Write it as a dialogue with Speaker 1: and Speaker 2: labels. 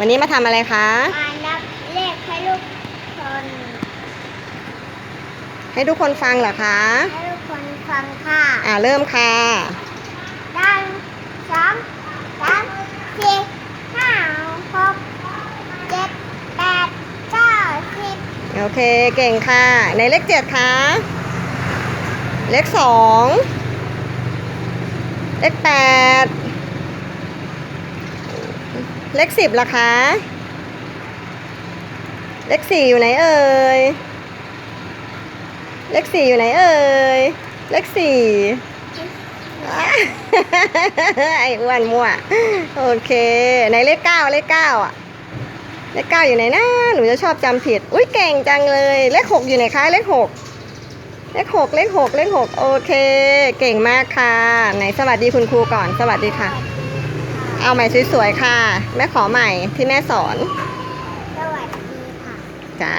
Speaker 1: วันนี้มาทำอะไรคะ
Speaker 2: อ่านนับเลขให้ลูกคน
Speaker 1: ให้ทุกคนฟังเหรอคะ
Speaker 2: ให้ลูกคนฟังค่ะ
Speaker 1: อ่าเริ่มค่ะ
Speaker 2: ดังสองสามสี่ห้าหกเจ็ดแปดเก้าสิบ
Speaker 1: โอเคเก่งค่ะ ในเลขเจ็ดคะเลขสองเลขแปด เลขสิบล่ะคะ เลขสี่อยู่ไหนเอ่ย เลขสี่อยู่ไหนเอ่ย เลขสี่ไอ้อ้วนมั่ว โอเคในเลขเก้าเลขเก้าอะ เลขเก้าอยู่ไหนนะ หนูจะชอบจำผิด อุ้ยเก่งจังเลย เลขหกอยู่ไหนคะ เลขหกเลขหกเลขหกเลขหกโอเค เก่งมากค่ะ ไหนสวัสดีคุณครูก่อน สวัสดีค่ะ เอาใหม่สวยๆค่ะ แม่ขอใหม่ที่แม่สอน
Speaker 2: สวัสดีค่ะ
Speaker 1: จ้า